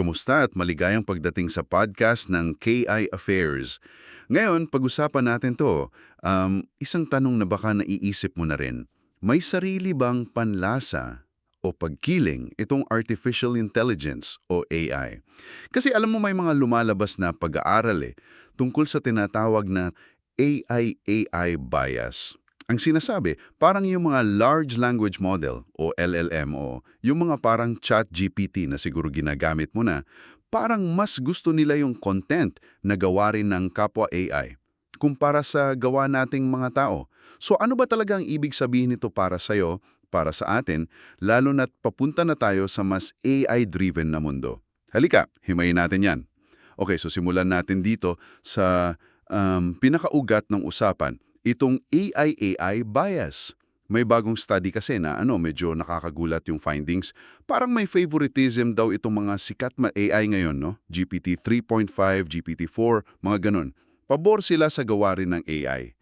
Kumusta at maligayang pagdating sa podcast ng KI Affairs. Ngayon, pag-usapan natin to. Um, isang tanong na baka naiisip mo na rin. May sarili bang panlasa o pagkiling itong artificial intelligence o AI? Kasi alam mo may mga lumalabas na pag-aaral eh, tungkol sa tinatawag na AI-AI bias. Ang sinasabi, parang yung mga large language model o LLM o yung mga parang chat GPT na siguro ginagamit mo na, parang mas gusto nila yung content na gawa rin ng kapwa AI kumpara sa gawa nating mga tao. So ano ba talaga ang ibig sabihin nito para sa'yo, para sa atin, lalo na't papunta na tayo sa mas AI-driven na mundo? Halika, himayin natin yan. Okay, so simulan natin dito sa um, pinakaugat ng usapan, itong AI-AI bias. May bagong study kasi na ano, medyo nakakagulat yung findings. Parang may favoritism daw itong mga sikat na AI ngayon, no? GPT 3.5, GPT 4, mga ganun. Pabor sila sa gawa rin ng AI.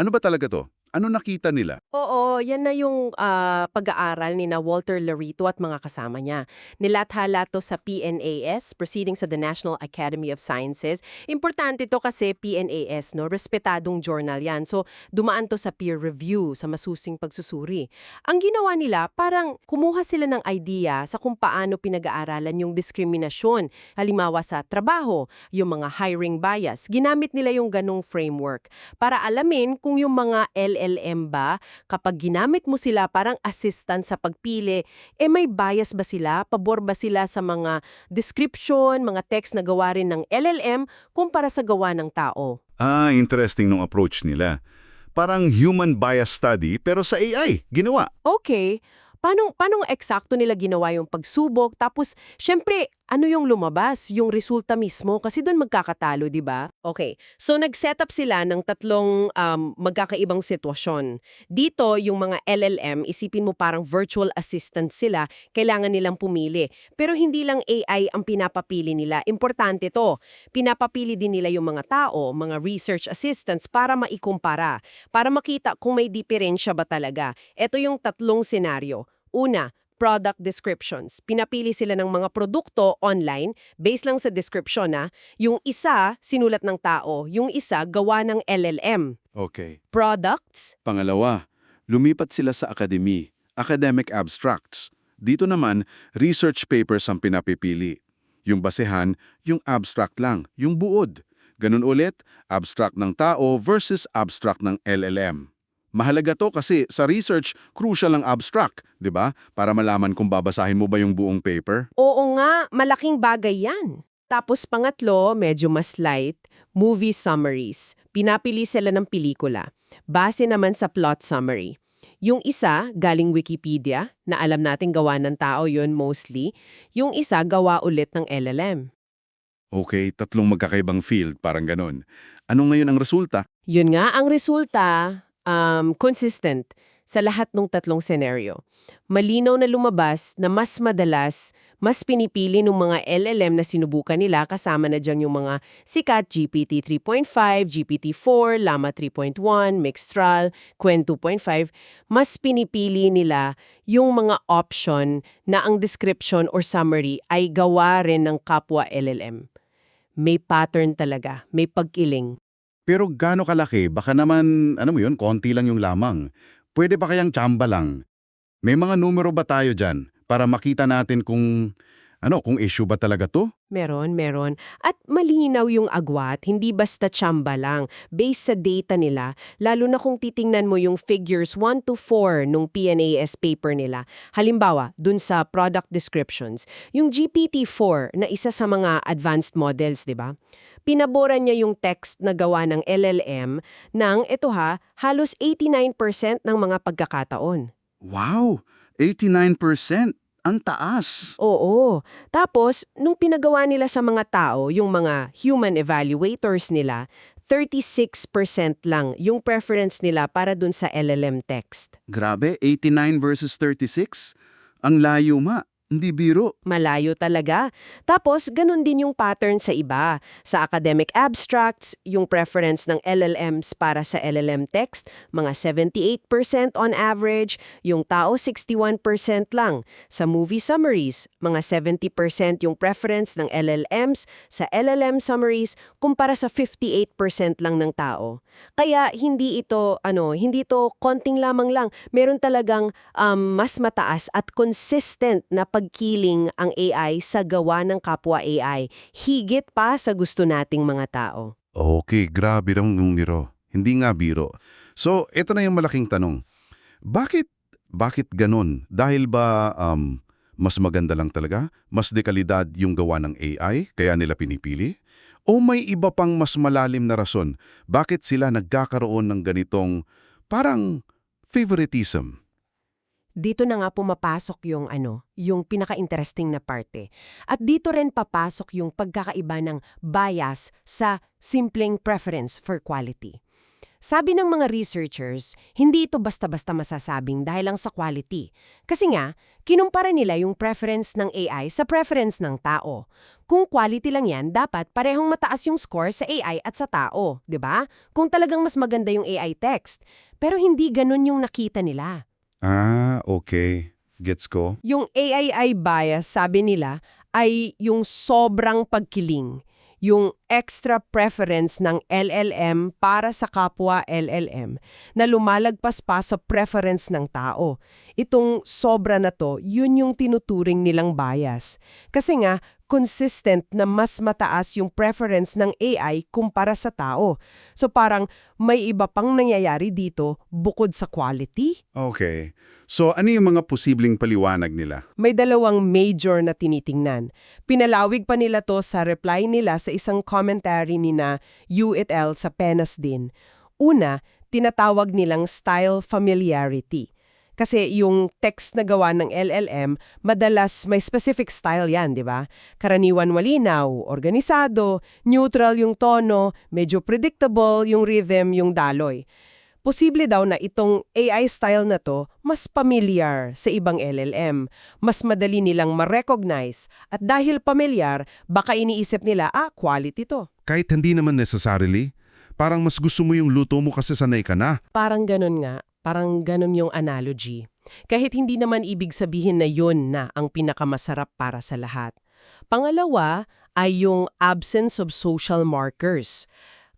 Ano ba talaga to? Ano nakita nila? Oo, yan na yung ah, pag-aaral ni na Walter Larito at mga kasama niya. Nilathala to sa PNAS, Proceedings of the National Academy of Sciences. Importante to kasi PNAS, no? respetadong journal yan. So, dumaan to sa peer review, sa masusing pagsusuri. Ang ginawa nila, parang kumuha sila ng idea sa kung paano pinag-aaralan yung diskriminasyon. Halimbawa sa trabaho, yung mga hiring bias. Ginamit nila yung ganong framework para alamin kung yung mga LLM ba, kapag ginamit mo sila parang assistant sa pagpili, eh may bias ba sila? Pabor ba sila sa mga description, mga text na gawa rin ng LLM kumpara sa gawa ng tao? Ah, interesting nung approach nila. Parang human bias study pero sa AI, ginawa. Okay, paano, paano eksakto nila ginawa yung pagsubok? Tapos, syempre, ano yung lumabas? Yung resulta mismo? Kasi doon magkakatalo, di ba? Okay, so nag-set up sila ng tatlong um, magkakaibang sitwasyon. Dito, yung mga LLM, isipin mo parang virtual assistant sila, kailangan nilang pumili. Pero hindi lang AI ang pinapapili nila. Importante to. Pinapapili din nila yung mga tao, mga research assistants para maikumpara, para makita kung may diferensya ba talaga. Ito yung tatlong senaryo. Una, product descriptions. Pinapili sila ng mga produkto online based lang sa description na. Yung isa, sinulat ng tao. Yung isa, gawa ng LLM. Okay. Products, Pangalawa, lumipat sila sa academy, academic abstracts. Dito naman, research papers ang pinapipili. Yung basehan, yung abstract lang, yung buod. Ganun ulit, abstract ng tao versus abstract ng LLM. Mahalaga to kasi sa research, crucial ang abstract, di ba? Para malaman kung babasahin mo ba yung buong paper. Oo nga, malaking bagay yan. Tapos pangatlo, medyo mas light, movie summaries. Pinapili sila ng pelikula. Base naman sa plot summary. Yung isa, galing Wikipedia, na alam nating gawa ng tao yon mostly. Yung isa, gawa ulit ng LLM. Okay, tatlong magkakaibang field, parang ganun. Ano ngayon ang resulta? Yun nga ang resulta, um, consistent sa lahat ng tatlong senaryo. Malinaw na lumabas na mas madalas, mas pinipili ng mga LLM na sinubukan nila kasama na dyan yung mga sikat GPT 3.5, GPT-4, Llama 3.1, Mixtral, Qwen 2.5, mas pinipili nila yung mga option na ang description or summary ay gawa rin ng kapwa LLM. May pattern talaga, may pagkiling. Pero gaano kalaki? Baka naman, ano mo yun, konti lang yung lamang. Pwede pa kayang tsamba lang? May mga numero ba tayo dyan para makita natin kung, ano, kung issue ba talaga to? Meron, meron. At malinaw yung agwat, hindi basta tsamba lang. Based sa data nila, lalo na kung titingnan mo yung figures 1 to 4 nung PNAS paper nila. Halimbawa, dun sa product descriptions, yung GPT-4 na isa sa mga advanced models, di ba? Pinaboran niya yung text na gawa ng LLM ng, eto ha, halos 89% ng mga pagkakataon. Wow! 89%! Ang taas! Oo. Tapos, nung pinagawa nila sa mga tao, yung mga human evaluators nila, 36% lang yung preference nila para dun sa LLM text. Grabe, 89 versus 36? Ang layo ma. Hindi biro. Malayo talaga. Tapos, ganun din yung pattern sa iba. Sa academic abstracts, yung preference ng LLMs para sa LLM text, mga 78% on average, yung tao 61% lang. Sa movie summaries, mga 70% yung preference ng LLMs sa LLM summaries kumpara sa 58% lang ng tao. Kaya hindi ito ano, hindi ito konting lamang lang. Meron talagang um, mas mataas at consistent na pagkiling ang AI sa gawa ng kapwa AI, higit pa sa gusto nating mga tao. Okay, grabe lang yung biro. Hindi nga biro. So, ito na yung malaking tanong. Bakit, bakit ganon? Dahil ba um, mas maganda lang talaga? Mas dekalidad yung gawa ng AI, kaya nila pinipili? O may iba pang mas malalim na rason? Bakit sila nagkakaroon ng ganitong parang favoritism? Dito na nga pumapasok yung ano, yung pinaka-interesting na parte. At dito rin papasok yung pagkakaiba ng bias sa simpleng preference for quality. Sabi ng mga researchers, hindi ito basta-basta masasabing dahil lang sa quality. Kasi nga, kinumpara nila yung preference ng AI sa preference ng tao. Kung quality lang yan, dapat parehong mataas yung score sa AI at sa tao, 'di ba? Kung talagang mas maganda yung AI text. Pero hindi ganun yung nakita nila. Ah, okay. Gets ko. Yung AII bias, sabi nila, ay yung sobrang pagkiling. Yung extra preference ng LLM para sa kapwa LLM na lumalagpas pa sa preference ng tao. Itong sobra na to, yun yung tinuturing nilang bias. Kasi nga, consistent na mas mataas yung preference ng AI kumpara sa tao. So parang may iba pang nangyayari dito bukod sa quality. Okay. So, ano yung mga posibleng paliwanag nila? May dalawang major na tinitingnan. Pinalawig pa nila to sa reply nila sa isang commentary ni na et al. sa PENAS din. Una, tinatawag nilang style familiarity. Kasi yung text na gawa ng LLM, madalas may specific style yan, di ba? Karaniwan malinaw, organisado, neutral yung tono, medyo predictable yung rhythm, yung daloy. Posible daw na itong AI style na to mas familiar sa ibang LLM. Mas madali nilang ma-recognize. At dahil familiar, baka iniisip nila, ah, quality to. Kahit hindi naman necessarily, parang mas gusto mo yung luto mo kasi sanay ka na. Parang ganun nga. Parang ganun yung analogy. Kahit hindi naman ibig sabihin na yun na ang pinakamasarap para sa lahat. Pangalawa ay yung absence of social markers.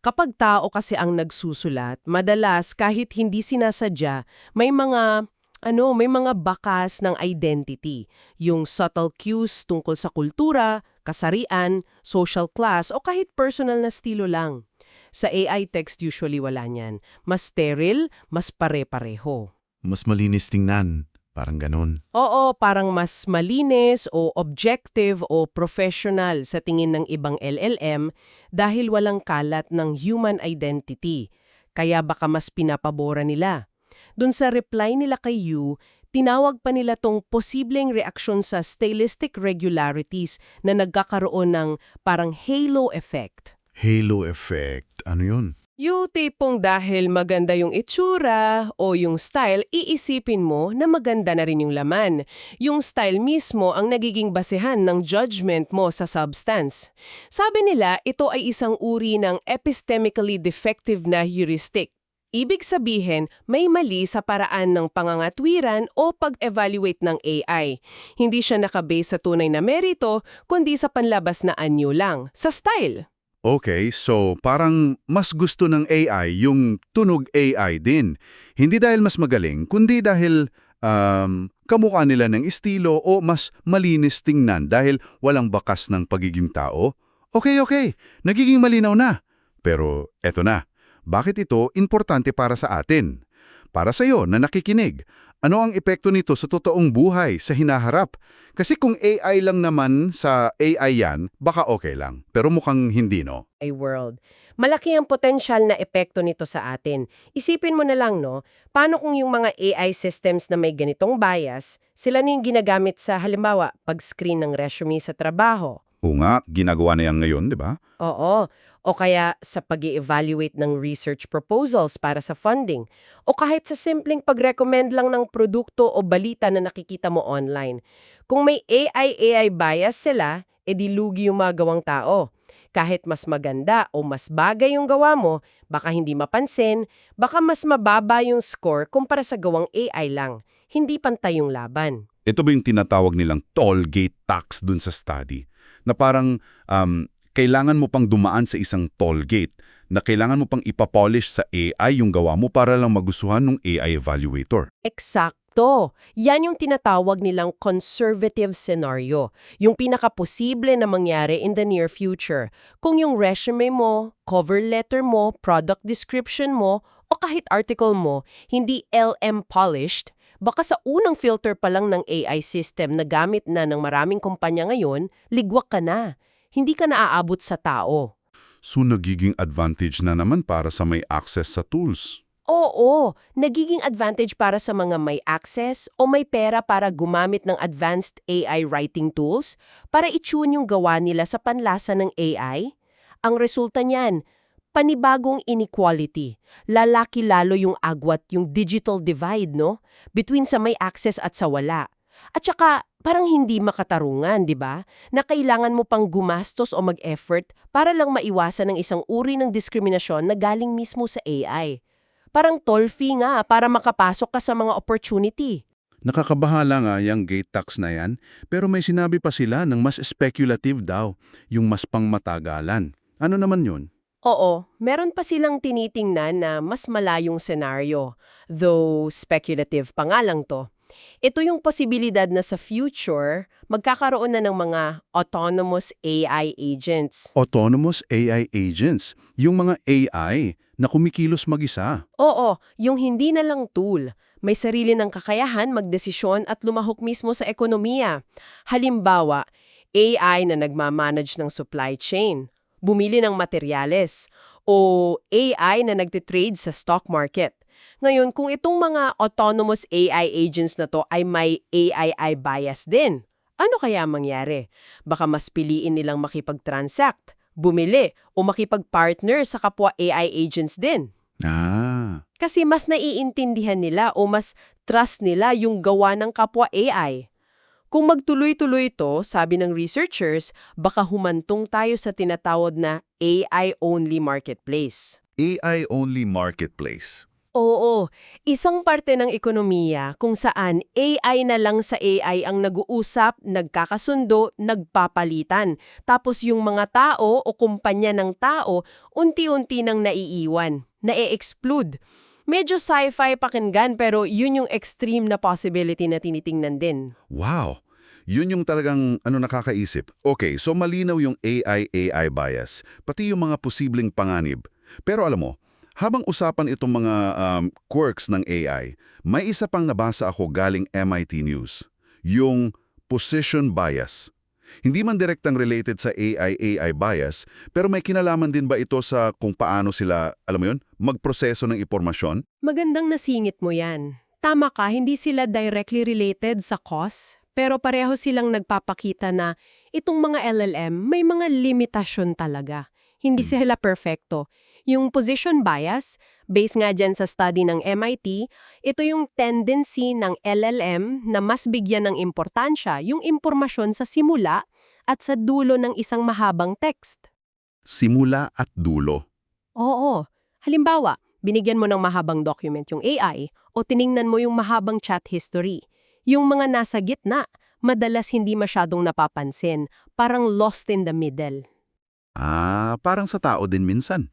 Kapag tao kasi ang nagsusulat, madalas kahit hindi sinasadya, may mga ano, may mga bakas ng identity, yung subtle cues tungkol sa kultura, kasarian, social class o kahit personal na estilo lang. Sa AI text usually wala niyan. Mas sterile, mas pare-pareho. Mas malinis tingnan. Parang ganun. Oo, parang mas malinis o objective o professional sa tingin ng ibang LLM dahil walang kalat ng human identity. Kaya baka mas pinapabora nila. Doon sa reply nila kay Yu, tinawag pa nila tong posibleng reaksyon sa stylistic regularities na nagkakaroon ng parang halo effect. Halo effect. Ano yun? Yung tipong dahil maganda yung itsura o yung style, iisipin mo na maganda na rin yung laman. Yung style mismo ang nagiging basehan ng judgment mo sa substance. Sabi nila, ito ay isang uri ng epistemically defective na heuristic. Ibig sabihin, may mali sa paraan ng pangangatwiran o pag-evaluate ng AI. Hindi siya nakabase sa tunay na merito, kundi sa panlabas na anyo lang, sa style. Okay, so parang mas gusto ng AI yung tunog AI din. Hindi dahil mas magaling, kundi dahil um, kamukha nila ng estilo o mas malinis tingnan dahil walang bakas ng pagiging tao. Okay, okay, nagiging malinaw na. Pero eto na, bakit ito importante para sa atin? Para sa iyo na nakikinig, ano ang epekto nito sa totoong buhay, sa hinaharap? Kasi kung AI lang naman sa AI yan, baka okay lang. Pero mukhang hindi, no? AI world. Malaki ang potensyal na epekto nito sa atin. Isipin mo na lang, no? Paano kung yung mga AI systems na may ganitong bias, sila na ginagamit sa halimbawa, pag-screen ng resume sa trabaho? O nga, ginagawa na yan ngayon, di ba? Oo. O kaya sa pag evaluate ng research proposals para sa funding. O kahit sa simpleng pag-recommend lang ng produkto o balita na nakikita mo online. Kung may AI-AI bias sila, edi lugi yung mga gawang tao. Kahit mas maganda o mas bagay yung gawa mo, baka hindi mapansin, baka mas mababa yung score kumpara sa gawang AI lang. Hindi pantay yung laban. Ito ba yung tinatawag nilang toll gate tax dun sa study? Na parang um, kailangan mo pang dumaan sa isang toll gate na kailangan mo pang ipapolish sa AI yung gawa mo para lang magustuhan ng AI evaluator. Eksakto. Yan yung tinatawag nilang conservative scenario. Yung pinakaposible na mangyari in the near future. Kung yung resume mo, cover letter mo, product description mo, o kahit article mo, hindi LM polished, baka sa unang filter pa lang ng AI system na gamit na ng maraming kumpanya ngayon, ligwak ka na. Hindi ka naaabot sa tao. So nagiging advantage na naman para sa may access sa tools. Oo, nagiging advantage para sa mga may access o may pera para gumamit ng advanced AI writing tools para i-tune yung gawa nila sa panlasa ng AI. Ang resulta niyan, panibagong inequality. Lalaki lalo yung agwat, yung digital divide, no? Between sa may access at sa wala. At saka, parang hindi makatarungan, di ba? Na kailangan mo pang gumastos o mag-effort para lang maiwasan ng isang uri ng diskriminasyon na galing mismo sa AI. Parang toll fee nga para makapasok ka sa mga opportunity. Nakakabahala nga yung gate tax na yan, pero may sinabi pa sila ng mas speculative daw, yung mas pangmatagalan. Ano naman yun? Oo, meron pa silang tinitingnan na mas malayong senaryo, though speculative pa nga lang to. Ito yung posibilidad na sa future, magkakaroon na ng mga autonomous AI agents. Autonomous AI agents, yung mga AI na kumikilos mag-isa. Oo, yung hindi na lang tool. May sarili ng kakayahan magdesisyon at lumahok mismo sa ekonomiya. Halimbawa, AI na nagmamanage ng supply chain, bumili ng materyales, o AI na nagtitrade sa stock market. Ngayon, kung itong mga autonomous AI agents na to ay may AI bias din, ano kaya mangyari? Baka mas piliin nilang makipag-transact, bumili, o makipag-partner sa kapwa AI agents din. Ah, Kasi mas naiintindihan nila o mas trust nila yung gawa ng kapwa AI. Kung magtuloy-tuloy ito, sabi ng researchers, baka humantong tayo sa tinatawag na AI-only marketplace. AI-only marketplace. Oo, isang parte ng ekonomiya kung saan AI na lang sa AI ang nag-uusap, nagkakasundo, nagpapalitan. Tapos yung mga tao o kumpanya ng tao, unti-unti nang naiiwan, na-e-explode. Medyo sci-fi pakinggan pero yun yung extreme na possibility na tinitingnan din. Wow! Yun yung talagang ano nakakaisip. Okay, so malinaw yung AI-AI bias, pati yung mga posibleng panganib. Pero alam mo, habang usapan itong mga um, quirks ng AI, may isa pang nabasa ako galing MIT News. Yung position bias. Hindi man direktang related sa AI-AI bias, pero may kinalaman din ba ito sa kung paano sila, alam mo yun, magproseso ng impormasyon? Magandang nasingit mo yan. Tama ka, hindi sila directly related sa cause, pero pareho silang nagpapakita na itong mga LLM may mga limitasyon talaga. Hindi sila perfecto. Yung position bias, based nga dyan sa study ng MIT, ito yung tendency ng LLM na mas bigyan ng importansya yung impormasyon sa simula at sa dulo ng isang mahabang text. Simula at dulo. Oo. Halimbawa, binigyan mo ng mahabang document yung AI o tiningnan mo yung mahabang chat history. Yung mga nasa gitna, madalas hindi masyadong napapansin, parang lost in the middle. Ah, parang sa tao din minsan.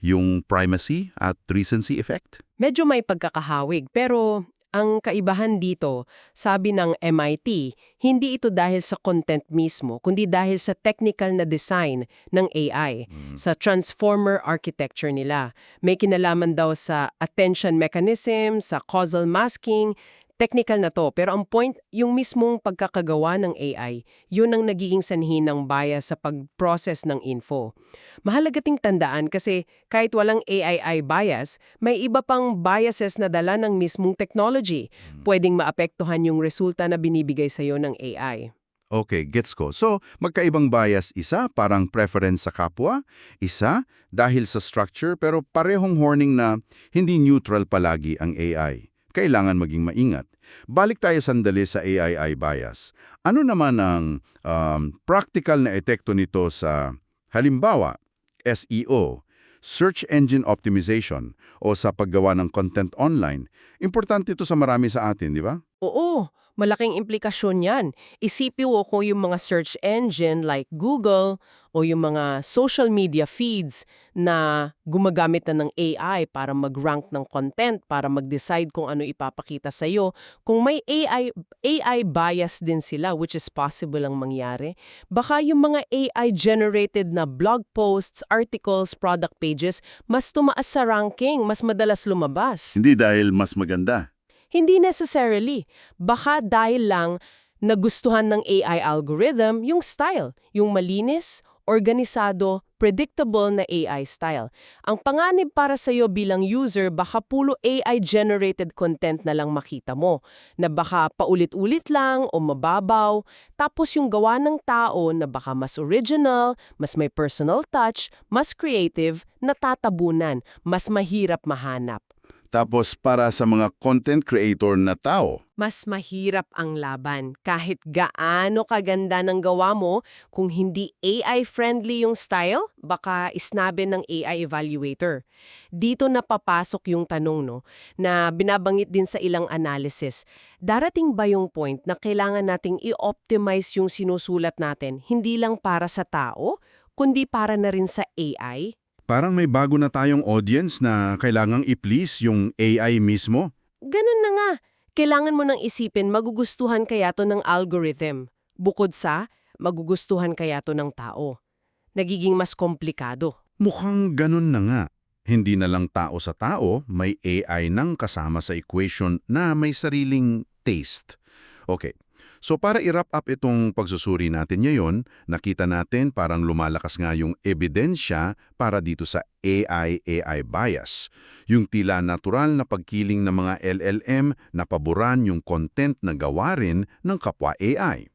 Yung primacy at recency effect. Medyo may pagkakahawig, pero ang kaibahan dito, sabi ng MIT, hindi ito dahil sa content mismo, kundi dahil sa technical na design ng AI, sa transformer architecture nila. May kinalaman daw sa attention mechanism, sa causal masking, technical na to. Pero ang point, yung mismong pagkakagawa ng AI, yun ang nagiging sanhi ng bias sa pag-process ng info. Mahalaga ting tandaan kasi kahit walang AI bias, may iba pang biases na dala ng mismong technology. Pwedeng maapektuhan yung resulta na binibigay sa'yo ng AI. Okay, gets ko. So, magkaibang bias isa, parang preference sa kapwa, isa dahil sa structure pero parehong horning na hindi neutral palagi ang AI. Kailangan maging maingat. Balik tayo sandali sa AII bias. Ano naman ang um, practical na epekto nito sa, halimbawa, SEO, Search Engine Optimization, o sa paggawa ng content online? Importante ito sa marami sa atin, di ba? Oo, malaking implikasyon yan. Isipin mo kung yung mga search engine like Google o yung mga social media feeds na gumagamit na ng AI para mag-rank ng content, para mag-decide kung ano ipapakita sa'yo. Kung may AI, AI bias din sila, which is possible ang mangyari, baka yung mga AI-generated na blog posts, articles, product pages, mas tumaas sa ranking, mas madalas lumabas. Hindi dahil mas maganda. Hindi necessarily. Baka dahil lang nagustuhan ng AI algorithm yung style, yung malinis, organisado, predictable na AI style. Ang panganib para sa iyo bilang user, baka pulo AI-generated content na lang makita mo, na baka paulit-ulit lang o mababaw, tapos yung gawa ng tao na baka mas original, mas may personal touch, mas creative, natatabunan, mas mahirap mahanap. Tapos para sa mga content creator na tao, mas mahirap ang laban. Kahit gaano kaganda ng gawa mo, kung hindi AI-friendly yung style, baka isnabi ng AI evaluator. Dito napapasok yung tanong no, na binabangit din sa ilang analysis. Darating ba yung point na kailangan nating i-optimize yung sinusulat natin, hindi lang para sa tao, kundi para na rin sa AI? Parang may bago na tayong audience na kailangang i-please yung AI mismo. Ganun na nga. Kailangan mo nang isipin magugustuhan kaya to ng algorithm. Bukod sa, magugustuhan kaya to ng tao. Nagiging mas komplikado. Mukhang ganun na nga. Hindi na lang tao sa tao, may AI nang kasama sa equation na may sariling taste. Okay, so para i-wrap up itong pagsusuri natin ngayon, nakita natin parang lumalakas nga yung ebidensya para dito sa AI-AI bias. Yung tila natural na pagkiling ng mga LLM na paboran yung content na gawa rin ng kapwa AI.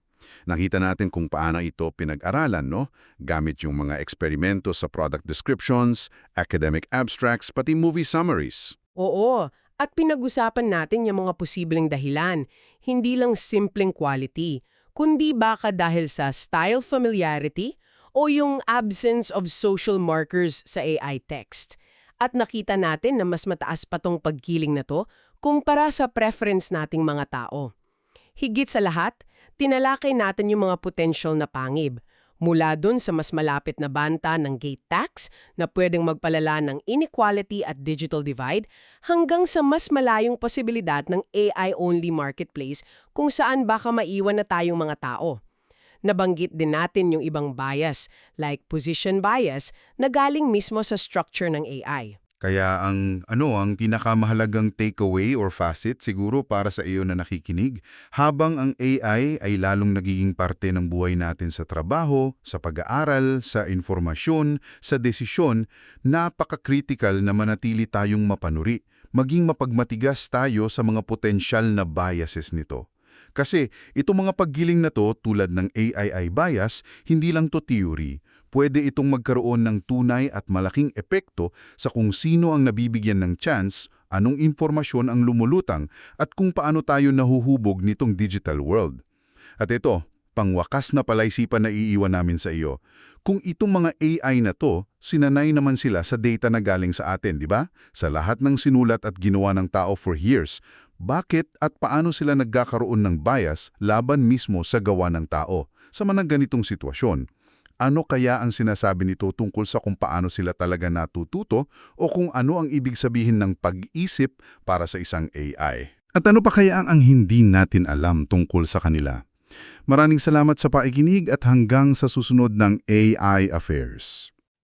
Nakita natin kung paano ito pinag-aralan, no? Gamit yung mga eksperimento sa product descriptions, academic abstracts, pati movie summaries. Oo, at pinag-usapan natin yung mga posibleng dahilan. Hindi lang simpleng quality, kundi baka dahil sa style familiarity o yung absence of social markers sa AI text. At nakita natin na mas mataas pa tong pagkiling na to kumpara sa preference nating mga tao. Higit sa lahat, tinalakay natin yung mga potential na pangib. Mula dun sa mas malapit na banta ng gate tax na pwedeng magpalala ng inequality at digital divide hanggang sa mas malayong posibilidad ng AI-only marketplace kung saan baka maiwan na tayong mga tao. Nabanggit din natin yung ibang bias like position bias na galing mismo sa structure ng AI. Kaya ang ano ang pinakamahalagang takeaway or facet siguro para sa iyo na nakikinig, habang ang AI ay lalong nagiging parte ng buhay natin sa trabaho, sa pag-aaral, sa informasyon, sa desisyon, napaka-critical na manatili tayong mapanuri, maging mapagmatigas tayo sa mga potensyal na biases nito. Kasi itong mga paggiling na to tulad ng AII bias, hindi lang to theory. Pwede itong magkaroon ng tunay at malaking epekto sa kung sino ang nabibigyan ng chance, anong informasyon ang lumulutang, at kung paano tayo nahuhubog nitong digital world. At ito, pangwakas na palaisipan na iiwan namin sa iyo. Kung itong mga AI na to, sinanay naman sila sa data na galing sa atin, di ba? Sa lahat ng sinulat at ginawa ng tao for years, bakit at paano sila nagkakaroon ng bias laban mismo sa gawa ng tao sa mga ganitong sitwasyon? Ano kaya ang sinasabi nito tungkol sa kung paano sila talaga natututo o kung ano ang ibig sabihin ng pag-isip para sa isang AI? At ano pa kaya ang, ang hindi natin alam tungkol sa kanila? Maraming salamat sa paikinig at hanggang sa susunod ng AI Affairs.